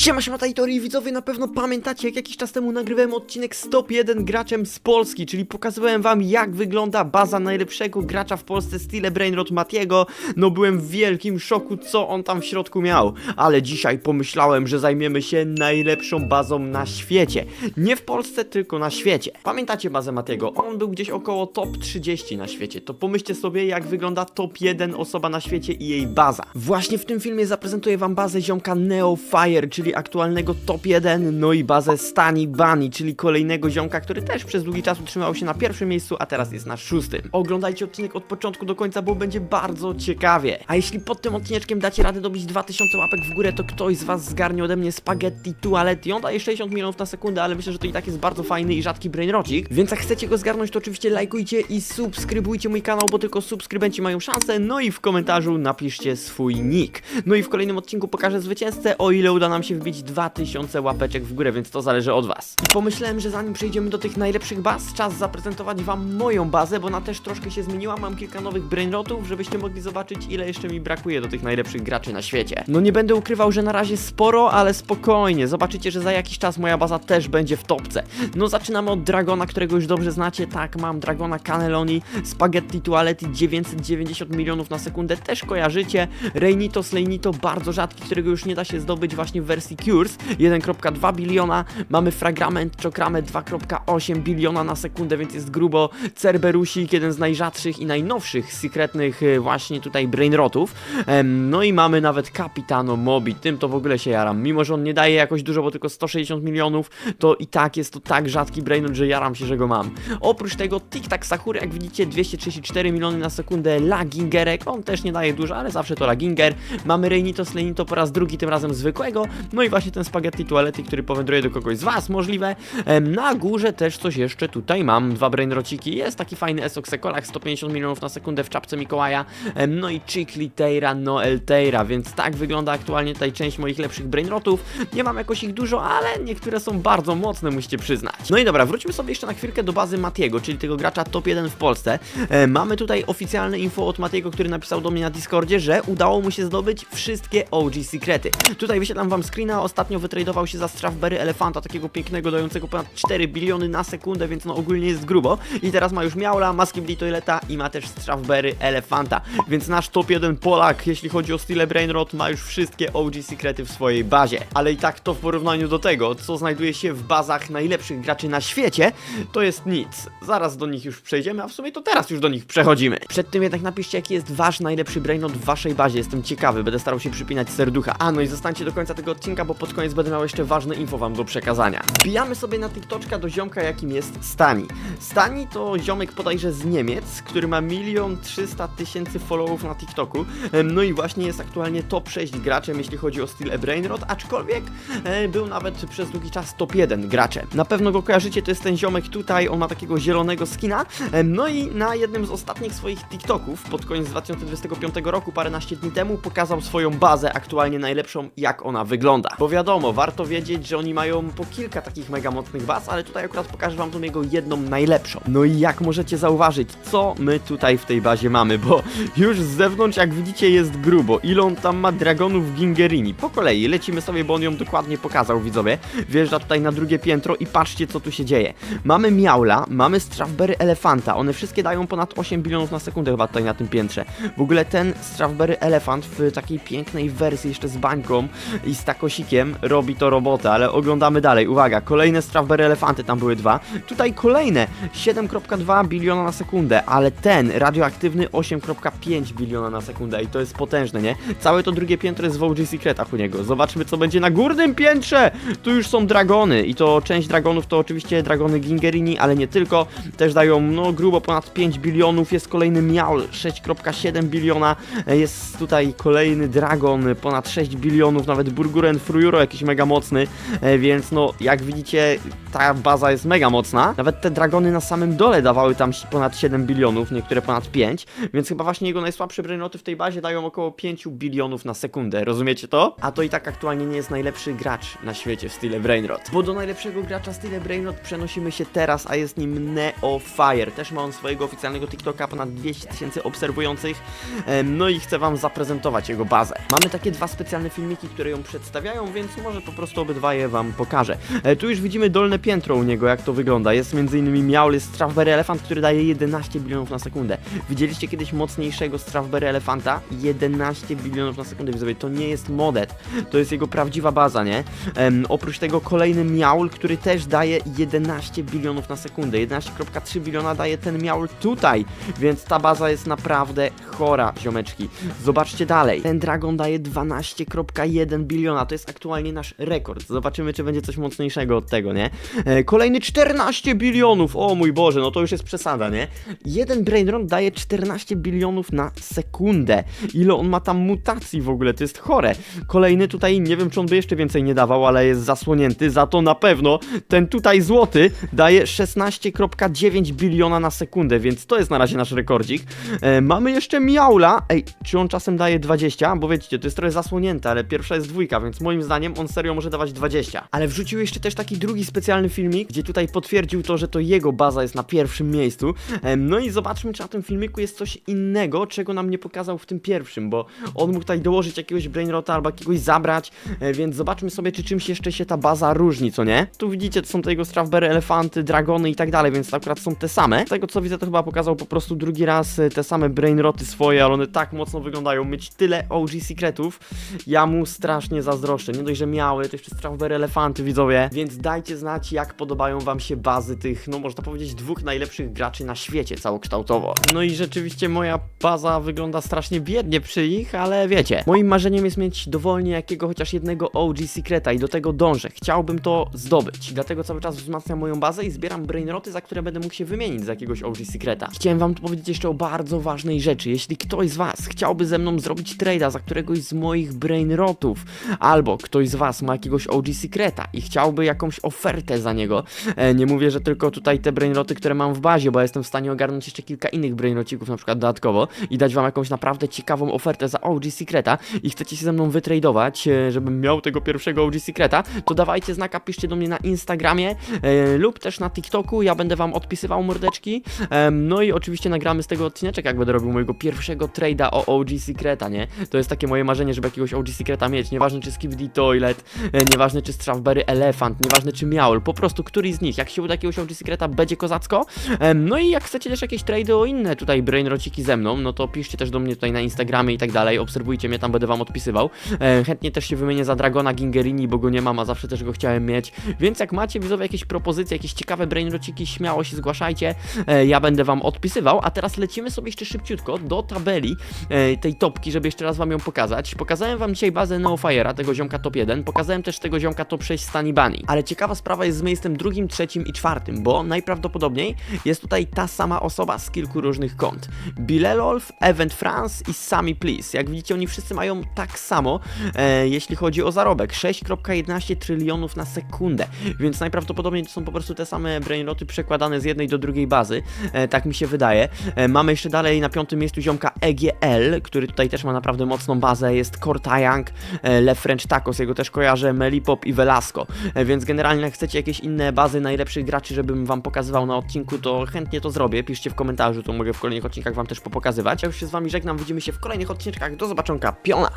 Siema, siema, Tajtori, widzowie, na pewno pamiętacie, jak jakiś czas temu nagrywałem odcinek z top 1 graczem z Polski, czyli pokazywałem wam, jak wygląda baza najlepszego gracza w Polsce, stile Brainrot Matiego. No, byłem w wielkim szoku, co on tam w środku miał, ale dzisiaj pomyślałem, że zajmiemy się najlepszą bazą na świecie. Nie w Polsce, tylko na świecie. Pamiętacie bazę Matiego? On był gdzieś około top 30 na świecie. To pomyślcie sobie, jak wygląda top 1 osoba na świecie i jej baza. Właśnie w tym filmie zaprezentuję wam bazę ziomka Neo Fire, czyli aktualnego top 1, no i bazę Stani Bunny, czyli kolejnego ziomka, który też przez długi czas utrzymał się na pierwszym miejscu, a teraz jest na szóstym. Oglądajcie odcinek od początku do końca, bo będzie bardzo ciekawie. A jeśli pod tym odcineczkiem dacie radę dobić 2000 łapek w górę, to ktoś z was zgarnie ode mnie spaghetti toaletti. On daje 60 milionów na sekundę, ale myślę, że to i tak jest bardzo fajny i rzadki brainrocik. Więc jak chcecie go zgarnąć, to oczywiście lajkujcie i subskrybujcie mój kanał, bo tylko subskrybenci mają szansę. No i w komentarzu napiszcie swój nick. No i w kolejnym odcinku pokażę zwycięzcę, o ile uda nam się wbić 2000 łapeczek w górę, więc to zależy od was. I pomyślałem, że zanim przejdziemy do tych najlepszych baz, czas zaprezentować wam moją bazę, bo ona też troszkę się zmieniła. Mam kilka nowych brainrotów, żebyście mogli zobaczyć, ile jeszcze mi brakuje do tych najlepszych graczy na świecie. No nie będę ukrywał, że na razie sporo, ale spokojnie. Zobaczycie, że za jakiś czas moja baza też będzie w topce. No zaczynamy od Dragona, którego już dobrze znacie. Tak, mam Dragona Cannelloni, Spaghetti Toaletti 990 milionów na sekundę, też kojarzycie. Reynito Slejnito, bardzo rzadki, którego już nie da się zdobyć właśnie w wersji Cures, 1.2 biliona. Mamy Fragment Czokrame 2.8 biliona na sekundę, więc jest grubo. Cerberusik, jeden z najrzadszych i najnowszych sekretnych y, właśnie tutaj brainrotów. No i mamy nawet Capitano Mobi, tym to w ogóle się jaram. Mimo, że on nie daje jakoś dużo, bo tylko 160 milionów, to i tak jest to tak rzadki brainrot, że jaram się, że go mam. Oprócz tego Tic Tac Sahur, jak widzicie, 234 miliony na sekundę. Lagingerek, on też nie daje dużo, ale zawsze to Laginger. Mamy Reynito Slenito po raz drugi, tym razem zwykłego. No i właśnie ten Spaghetti Toalety, który powędruje do kogoś z Was, możliwe. Na górze też coś jeszcze tutaj mam. Dwa brainrociki. Jest taki fajny Esok Sekolach, 150 milionów na sekundę w czapce Mikołaja. No i Chikli Teira więc tak wygląda aktualnie tutaj część moich lepszych brainrotów. Nie mam jakoś ich dużo, ale niektóre są bardzo mocne, musicie przyznać. No i dobra, wróćmy sobie jeszcze na chwilkę do bazy Matiego, czyli tego gracza top 1 w Polsce. E, mamy tutaj oficjalne info od Matiego, który napisał do mnie na Discordzie, że udało mu się zdobyć wszystkie OG sekrety. Tutaj wyświetlam wam ostatnio wytradował się za Strawberry Elefanta, takiego pięknego, dającego ponad 4 biliony na sekundę, więc no ogólnie jest grubo. I teraz ma już Miaula, ma Skibidi Toileta i ma też Strawberry Elefanta. Więc nasz top 1 Polak, jeśli chodzi o style Brainrot, ma już wszystkie OG sekrety w swojej bazie. Ale i tak to w porównaniu do tego, co znajduje się w bazach najlepszych graczy na świecie, to jest nic. Zaraz do nich już przejdziemy, a w sumie to teraz już do nich przechodzimy. Przed tym jednak napiszcie, jaki jest wasz najlepszy brainrot w waszej bazie. Jestem ciekawy, będę starał się przypinać serducha. A no i zostańcie do końca tego odcinka, bo pod koniec będę miał jeszcze ważne info wam do przekazania. Wbijamy sobie na TikToczka do ziomka, jakim jest Stani. Stani to ziomek podajże z Niemiec, który ma milion trzysta tysięcy followów na TikToku. No i właśnie jest aktualnie top 6 graczem, jeśli chodzi o styl Brainrot, aczkolwiek e, był nawet przez długi czas top 1 graczem. Na pewno go kojarzycie, to jest ten ziomek tutaj, on ma takiego zielonego skina. No i na jednym z ostatnich swoich TikToków pod koniec 2025 roku, paręnaście dni temu, pokazał swoją bazę aktualnie najlepszą, jak ona wygląda. Bo wiadomo, warto wiedzieć, że oni mają po kilka takich mega mocnych baz, ale tutaj akurat pokażę wam tą jego jedną najlepszą. No i jak możecie zauważyć, co my tutaj w tej bazie mamy, bo już z zewnątrz, jak widzicie, jest grubo. Ile on tam ma dragonów Gingerini? Po kolei lecimy sobie, bo on ją dokładnie pokazał, widzowie. Wjeżdża tutaj na drugie piętro i patrzcie, co tu się dzieje. Mamy Miaula, mamy Strawberry Elefanta. One wszystkie dają ponad 8 bilionów na sekundę chyba tutaj na tym piętrze. W ogóle ten Strawberry Elefant w takiej pięknej wersji jeszcze z bańką i z robi to robotę, ale oglądamy dalej. Uwaga, kolejne Strawberry Elefanty, tam były dwa. Tutaj kolejne 7,2 biliona na sekundę, ale ten radioaktywny 8,5 biliona na sekundę i to jest potężne, nie? Całe to drugie piętro jest w OG Secretach u niego. Zobaczmy, co będzie na górnym piętrze! Tu już są dragony i to część dragonów to oczywiście dragony Gingerini, ale nie tylko. Też dają, no, grubo ponad 5 bilionów. Jest kolejny Miaul, 6,7 biliona. Jest tutaj kolejny dragon, ponad 6 bilionów. Nawet Burguren Frujuro jakiś mega mocny, e, więc no, jak widzicie, ta baza jest mega mocna. Nawet te dragony na samym dole dawały tam ponad 7 bilionów, niektóre ponad 5, więc chyba właśnie jego najsłabsze brainroty w tej bazie dają około 5 bilionów na sekundę, rozumiecie to? A to i tak aktualnie nie jest najlepszy gracz na świecie w stile brainrot. Bo do najlepszego gracza w stile brainrot przenosimy się teraz, a jest nim Neofire. Też ma on swojego oficjalnego TikToka, ponad 200 tysięcy obserwujących, em, no i chcę wam zaprezentować jego bazę. Mamy takie dwa specjalne filmiki, które ją przedstawiają, więc może po prostu obydwa je wam pokażę. E, tu już widzimy dolne piętro u niego, jak to wygląda. Jest m.in. Miaul Strawberry Elephant, który daje 11 bilionów na sekundę. Widzieliście kiedyś mocniejszego Strawberry Elefanta? 11 bilionów na sekundę, widzowie. To nie jest modet, to jest jego prawdziwa baza, nie? Oprócz tego kolejny Miaul, który też daje 11 bilionów na sekundę. 11,3 biliona daje ten Miaul tutaj, więc ta baza jest naprawdę chora, ziomeczki. Zobaczcie dalej. Ten Dragon daje 12,1 biliona, to jest aktualnie nasz rekord. Zobaczymy, czy będzie coś mocniejszego od tego, nie? E, kolejny 14 bilionów, o mój Boże, no to już jest przesada, nie? Jeden Brainron daje 14 bilionów na sekundę. Ile on ma tam mutacji w ogóle, to jest chore. Kolejny tutaj, nie wiem, czy on by jeszcze więcej nie dawał, ale jest zasłonięty, za to na pewno ten tutaj złoty daje 16,9 biliona na sekundę, więc to jest na razie nasz rekordzik. E, mamy jeszcze Miaula. Ej, czy on czasem daje 20? Bo wiecie, to jest trochę zasłonięte, ale pierwsza jest dwójka, więc moim zdaniem on serio może dawać 20. Ale wrzucił jeszcze też taki drugi specjalny filmik, gdzie tutaj potwierdził to, że to jego baza jest na pierwszym miejscu. No i zobaczmy, czy na tym filmiku jest coś innego, czego nam nie pokazał w tym pierwszym, bo on mógł tutaj dołożyć jakiegoś brainrota albo jakiegoś zabrać, e, więc zobaczmy sobie, czy czymś jeszcze się ta baza różni, co nie? Tu widzicie, to są te jego Strawberry, elefanty, dragony i tak dalej, więc akurat są te same. Z tego co widzę, to chyba pokazał po prostu drugi raz e, te same brainroty swoje, ale one tak mocno wyglądają. Mieć tyle OG secretów, ja mu strasznie zazdroszczę. Nie dość, że miały, to jeszcze Strawberry, elefanty, widzowie, więc dajcie znać, jak podobają wam się bazy tych, no można powiedzieć, dwóch najlepszych graczy na świecie całokształtowo. No i rzeczywiście moja baza wygląda strasznie biednie przy ich, ale wiecie, moim marzeniem jest mieć dowolnie jakiego chociaż jednego OG secreta i do tego dążę. Chciałbym to zdobyć, dlatego cały czas wzmacniam moją bazę i zbieram brainroty, za które będę mógł się wymienić z jakiegoś OG secreta. Chciałem wam tu powiedzieć jeszcze o bardzo ważnej rzeczy. Jeśli ktoś z was chciałby ze mną zrobić trade'a za któregoś z moich brainrotów, albo ktoś z was ma jakiegoś OG secreta i chciałby jakąś ofertę za niego, e, nie mówię, że tylko tutaj te brainroty, które mam w bazie, bo ja jestem w stanie ogarnąć jeszcze kilka innych brainrocików na przykład dodatkowo i dać wam jakąś naprawdę ciekawą ofertę za OG secreta i chcecie się ze mną wytradować, e, żebym miał tego pierwszego OG secreta, to dawajcie znaka, piszcie do mnie na Instagramie e, lub też na TikToku, ja będę wam odpisywał mordeczki, no i oczywiście nagramy z tego odcineczek, jak będę robił mojego pierwszego trade'a o OG Secreta, nie? To jest takie moje marzenie, żeby jakiegoś OG Secreta mieć, nieważne czy Skibidi Toilet, e, nieważne czy Strawberry Elephant, nieważne czy Miaul, po prostu któryś z nich, jak się uda jakiegoś Secreta, będzie kozacko. No i jak chcecie też jakieś trady o inne tutaj brainrociki ze mną, no to piszcie też do mnie tutaj na Instagramie i tak dalej, obserwujcie mnie, tam będę wam odpisywał. E, chętnie też się wymienię za Dragona Gingerini, bo go nie mam, a zawsze też go chciałem mieć, więc jak macie widzowie jakieś propozycje, jakieś ciekawe brainrociki, śmiało się zgłaszajcie, e, ja będę wam odpisywał, a teraz lecimy sobie jeszcze szybciutko do tabeli tej topki, żeby jeszcze raz wam ją pokazać. Pokazałem wam dzisiaj bazę Neofire'a, tego ziomka top 1, pokazałem też tego ziomka top 6 Stani ale ciekawa sprawa jest z miejscem drugim, trzecim i czwartym, bo najprawdopodobniej jest tutaj ta sama osoba z kilku różnych kont. Bilelolf, Event France i Sami Please. Jak widzicie, oni wszyscy mają tak samo, e, jeśli chodzi o zarobek. 6,11 trylionów na sekundę, więc najprawdopodobniej to są po prostu te same brainroty przekładane z jednej do drugiej bazy, e, tak mi się wydaje. E, mamy jeszcze dalej na piątym miejscu ziomka EGL, który tutaj też ma naprawdę mocną bazę, jest Cortayang, e, Le French Tacos, jego też kojarzę, Melipop i Velasco, e, więc generalnie jak chcecie jakieś inne bazy najlepszych graczy, żebym wam pokazywał na odcinku, to chętnie to zrobię, piszcie w komentarzu, to mogę w kolejnych odcinkach wam też popokazywać. Ja już się z wami żegnam, widzimy się w kolejnych odcinkach, do zobaczonka, piona!